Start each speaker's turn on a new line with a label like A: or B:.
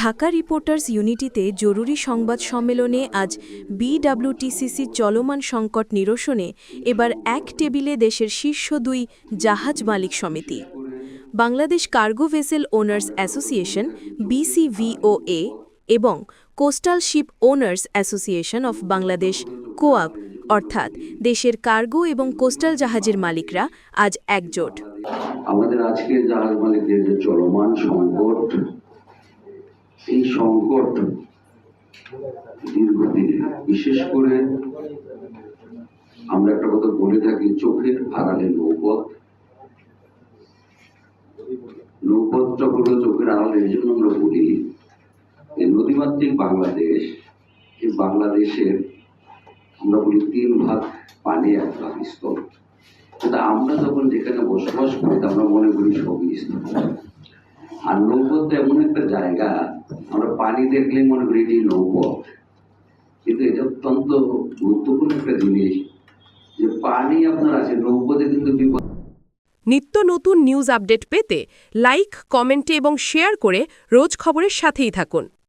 A: Dhaka reporters ইউনিটিতে জরুরি সংবাদ সম্মেলনে আজ বিডব্লিউটিসিসির চলমান সংকট নিরসনে এবার এক টেবিলে দেশের শীর্ষ দুই জাহাজ মালিক সমিতি। Bangladesh cargo vessel owners association, BCVOA, এবং coastal ship owners association of Bangladesh, COAB, অর্থাৎ দেশের কার্গো এবং কোস্টাল জাহাজের মালিকরা আজ একজোট।
B: আমাদের আজকে জাহাজ মালিকদের যে চলমান সংকট এই সংকট দীর্ঘদিনে, বিশেষ করে আমরা একটা কথা বলে থাকি, চোখের আড়ালে নৌপথ। নৌপথটা হলো চোখের আড়ালে, এই জন্য আমরা বলি এই নদীমাতৃক বাংলাদেশ, এই বাংলাদেশের আমরা বলি তিন ভাগ পানি, এক ভাগ স্থল কিন্তু আমরা যখন যেখানে বসবাস করি, আমরা মনে করি সবই স্থল আর নৌপথ এমন একটা জায়গা আমরা পানি দেখলে মনে করি এটি নৌপথ কিন্তু এটা অত্যন্ত গুরুত্বপূর্ণ একটা জিনিস, যে পানি আপনার আছে নৌপথে কিন্তু বিপদ।
C: নিত্য নতুন নিউজ আপডেট পেতে লাইক কমেন্টে এবং শেয়ার করে রোজ খবরের সাথেই থাকুন।